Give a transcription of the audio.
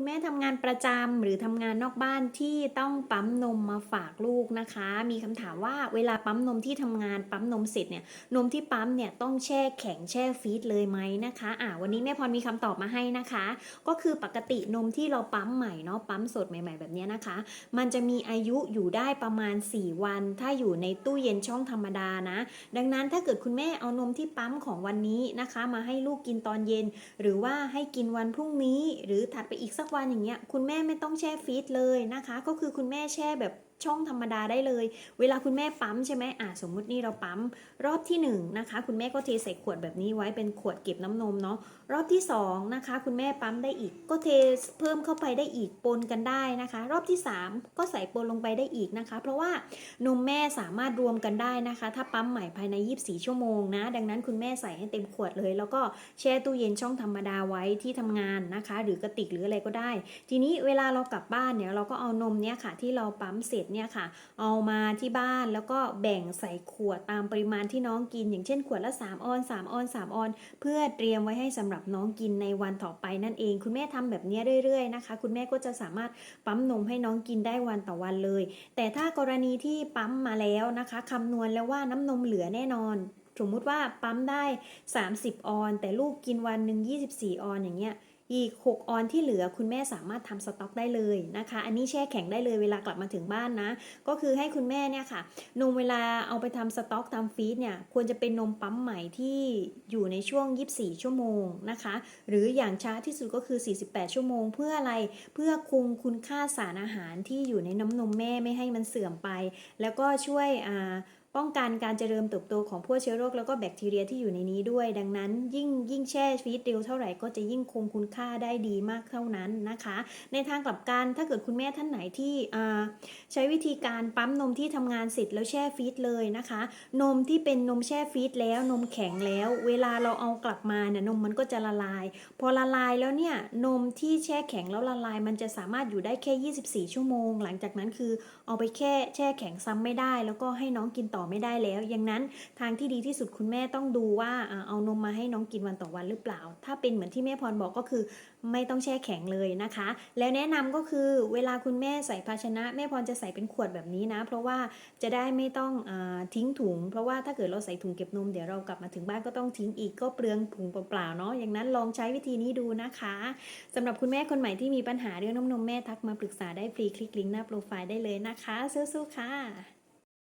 คุณแม่ทำงานประจำหรือทำงานนอกบ้านที่ต้องปั๊มนมมาฝากลูกนะคะ มีคำถามว่าเวลาปั๊มนมที่ทำงานปั๊มนมเสร็จเนี่ยนมที่ปั๊มเนี่ยต้องแช่แข็งแช่ฟรีซเลยไหมนะคะอ่าวันนี้แม่พรมีคำตอบมาให้นะคะ ก็คือปกตินมที่เราปั๊มใหม่เนาะปั๊มสดใหม่ ๆ แบบนี้นะคะ มันจะมีอายุอยู่ได้ประมาณ 4 วัน ถ้าอยู่ในตู้เย็นช่องธรรมดานะ ดังนั้นถ้าเกิดคุณแม่เอานมที่ปั๊มของวันนี้นะคะ มาให้ลูกกินตอนเย็น หรือว่าให้กินวันพรุ่งนี้ หรือถัดไปอีกสักวันอย่างเงี้ยคุณแม่ไม่ต้องแช่ฟีดเลยนะคะ ก็คือคุณแม่แช่แบบ ช่องธรรมดาได้เลย เวลาคุณแม่ปั๊มใช่ไหมอ่าสมมุตินี่เราปั๊มรอบที่1นงนะคะคุณแม่ก็เทใส่ขวดแบบนี้ไว้เป็นขวดเก็บน้ำนมเนาะรอบที่2นะคะคุณแม่ปั๊มได้อีก ก็เทเพิ่มเข้าไปได้อีกปนกันได้นะคะ รอบที่ 3 ก็ใส่ปนลงไปได้อีกนะคะ เพราะว่านมแม่สามารถรวมกันได้นะคะ ถ้าปั๊มใหม่ภายใน 24 ชั่วโมงนะ ดังนั้นคุณแม่ใส่ให้เต็มขวดเลย แล้วก็แช่ตู้เย็นช่องธรรมดาไว้ที่ทำงานนะคะ หรือกระติกหรืออะไรก็ได้ ทีนี้เวลาเรากลับบ้านเนี่ยเราก็เอานมเนี่ยค่ะที่เราปั๊มเสร็จเนี่ยค่ะ เอามาที่บ้านแล้วก็แบ่งใส่ขวดตามปริมาณที่น้องกิน อย่างเช่นขวดละ 3 ออน 3 ออน 3 ออน เพื่อเตรียมไว้ให้สำหรับน้องกินในวันต่อไปนั่นเอง คุณแม่ทำแบบนี้เรื่อยๆนะคะ คุณแม่ก็จะสามารถปั๊มนมให้น้องกินได้วันต่อวันเลย แต่ถ้ากรณีที่ปั๊มมาแล้วนะคะคำนวณแล้วว่าน้ำนมเหลือแน่นอนสมมุติว่าปั๊มได้ 30 ออน แต่ลูกกินวันหนึ่ง24 ออนอย่างเงี้ย อีก 6 ออนที่เหลือคุณแม่สามารถทำสต็อกได้เลยนะคะ อันนี้แช่แข็งได้เลยเวลากลับมาถึงบ้านนะ ก็คือให้คุณแม่เนี่ยค่ะ นมเวลาเอาไปทำสต็อกทำฟีดเนี่ยควรจะเป็นนมปั๊มใหม่ที่อยู่ในช่วง 24 ชั่วโมงนะคะ หรืออย่างช้าที่สุดก็คือ 48 ชั่วโมง เพื่ออะไรเพื่อคุมคุณค่าสารอาหารที่อยู่ในน้ำนมแม่ไม่ให้มันเสื่อมไป แล้วก็ช่วยอ่า ป้องกันการเจริญเติบโตของพวกเชื้อโรคแล้วก็แบคทีเรียที่อยู่ในนี้ด้วย ดังนั้น ยิ่งยิ่งแช่ฟีดเร็วเท่าไหร่ก็จะยิ่งคงคุณค่าได้ดีมากเท่านั้นนะคะ ในทางกลับกันถ้าเกิดคุณแม่ท่านไหนที่ใช้วิธีการปั๊มนมที่ทำงานเสร็จแล้วแช่ฟีดเลยนะคะ นมที่เป็นนมแช่ฟีดแล้วนมแข็งแล้ว เวลาเราเอากลับมาเนี่ยนมมันก็จะละลาย พอละลายแล้วเนี่ยนมที่แช่แข็งแล้วละลาย มันจะสามารถอยู่ได้แค่ 24 ชั่วโมง หลังจากนั้นคือเอาไปแค่แช่แข็งซ้ำไม่ได้ แล้วก็ให้น้องกินต่อไม่ได้แล้ว อย่างนั้นทางที่ดีที่สุดคุณแม่ต้องดูว่าเอานมมาให้น้องกินวันต่อวันหรือเปล่า ถ้าเป็นเหมือนที่แม่พรบอกก็คือ ไม่ต้องแช่แข็งเลยนะคะ แล้วแนะนำก็คือเวลาคุณแม่ใส่ภาชนะ แม่พรจะใส่เป็นขวดแบบนี้นะ เพราะว่าจะได้ไม่ต้องอทิ้งถุง เพราะว่าถ้าเกิดเราใส่ถุงเก็บนมเดี๋ยวเรากลับมาถึงบ้านก็ต้องทิ้งอีกก็เปลืองถุงเปล่าๆเนาะอย่างนั้นลองใช้วิธีนี้ดูนะคะสำหรับคุณแม่คนใหม่ที่มีปัญหาเรื่องน้ำนมแม่ทักมาปรึกษาได้ฟรีคลิกลิงก์หน้าโปรไฟล์ได้เลยนะคะสู้ๆค่ะ